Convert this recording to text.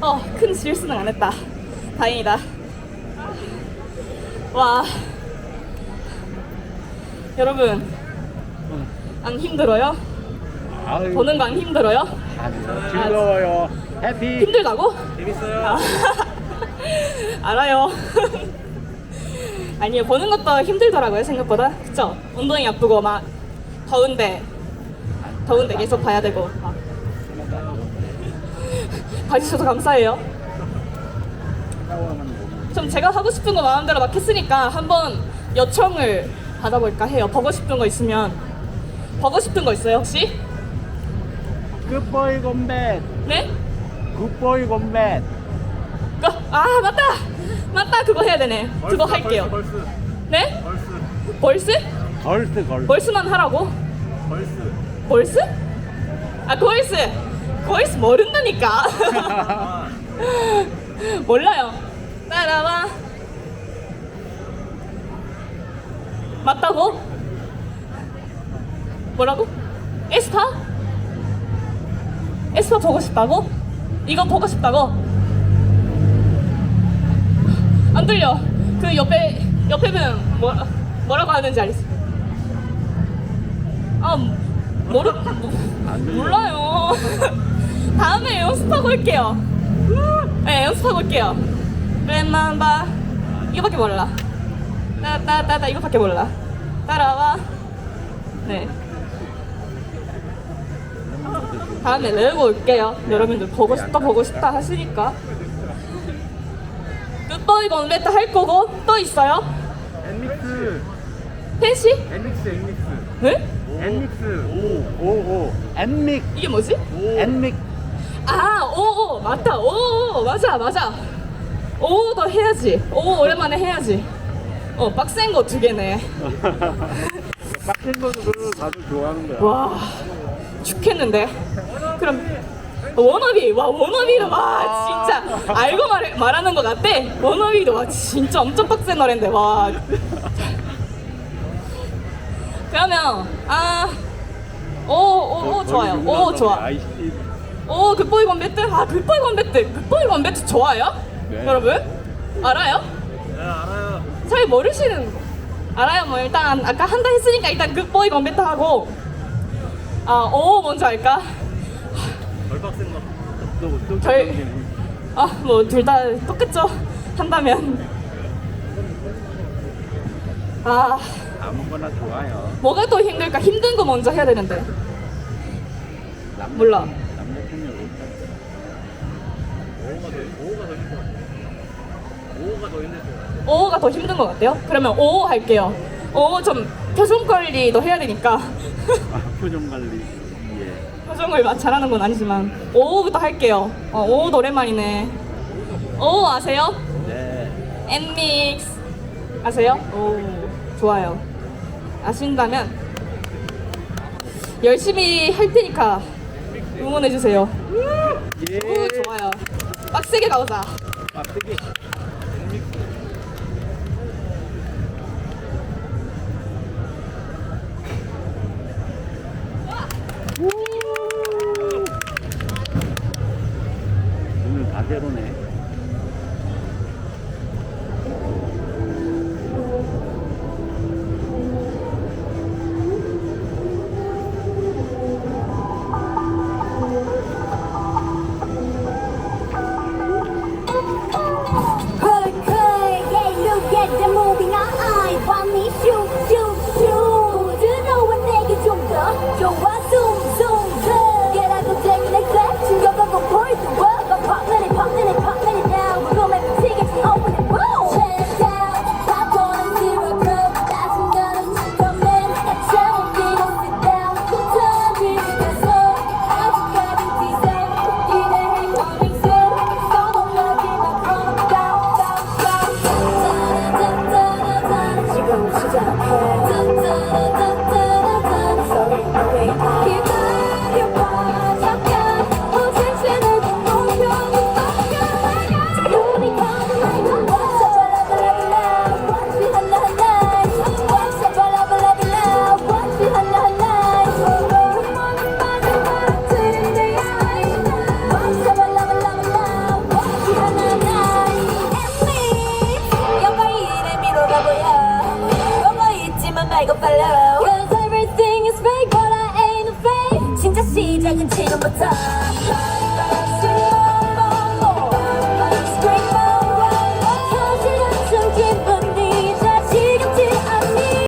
어, 큰 실수는 안 했다. 다행이다. 와. 여러분, 안 힘들어요? 아유, 보는 거 안 힘들어요? 아니요. 즐거워요. 해피. 힘들다고? 재밌어요. 아, 알아요. 아니요, 보는 것도 힘들더라고요, 생각보다. 그쵸? 운동이 아프고, 막, 더운데, 더운데 계속 봐야 되고. 막. 봐주셔서 감사해요. 좀 제가 하고 싶은 거 마음대로 막 했으니까 한번 요청을 받아볼까 해요. 보고 싶은 거 있으면. 보고 싶은 거 있어요, 혹시? 굿보이 곰뱃. 네? 굿보이 곰뱃. 그, 아, 맞다! 맞다! 그거 해야 되네. 그거 할게요. 벌스 네? 벌스 벌스? 걸스 걸스. 벌스만 하라고? 벌스 벌스? 아, 걸스! 걸스 모른다니까. 몰라요. 따라와. 맞다고? 뭐라고? 에스파? 에스파 보고 싶다고? 이거 보고 싶다고? 안 들려. 그 옆에 옆에 분 뭐, 뭐라고 하는지 알겠어. 아 모르 뭐, 몰라요. 다음에 연습하고 올게요. 네 연습하고 올게요. 웬만 봐. 이거밖에 몰라. 따따따따 이거밖에 몰라. 따라와. 네. 다음에 외우고 올게요. 여러분들 보고 싶다 보고 싶다 하시니까. 끝보이 건레트 할 거고 또 있어요? 엔믹스. 펜시? 엔믹스 엔믹스. 네? 엔믹스. 오오. 엔믹. 이게 뭐지? 엔믹. 아, 오, 오, 맞다. 오, 오, 맞아, 맞아. 오도 해야지. 오, 오랜만에 해야지. 어, 빡센 거 두 개네. 빡센 거를 다들 좋아하는 거야. 와, 죽겠는데. 그럼 워너비, 와 워너비도 와 진짜 알고 말, 말하는 것 같대. 워너비도 와 진짜 엄청 빡센 노래인데 와. 그러면 아, 오, 오, 오 좋아요. 오 좋아. 오 굿보이 건배트 아 굿보이 건배트 굿보이 건배트 좋아요? 네. 여러분 알아요? 네 알아요 잘 모르시는 거. 알아요 뭐 일단 아까 한다 했으니까 일단 굿보이 건배트 하고 아오 먼저 할까? 덜 빡센 거 또 또 저희- 아뭐 둘 다 똑같죠 한다면 아 아무거나 좋아요. 뭐가 더 힘들까 힘든 거 먼저 해야 되는데 몰라. 남자친구 오호가 더 오호가 더 힘들 것 같아 5가 더 힘든 것 같아요? 그러면 5 할게요 5좀 표정 관리도 해야 되니까 아, 표정 관리. 예. 표정을 막 잘하는 건 아니지만 5부터 할게요. 어, 5 노래만이네. 5 아세요? 네. 엔믹스 아세요? 오 좋아요. 아신다면 열심히 할 테니까 응원해 주세요. 예. 오 좋아요. 빡세게 가보자. 빡세게. time.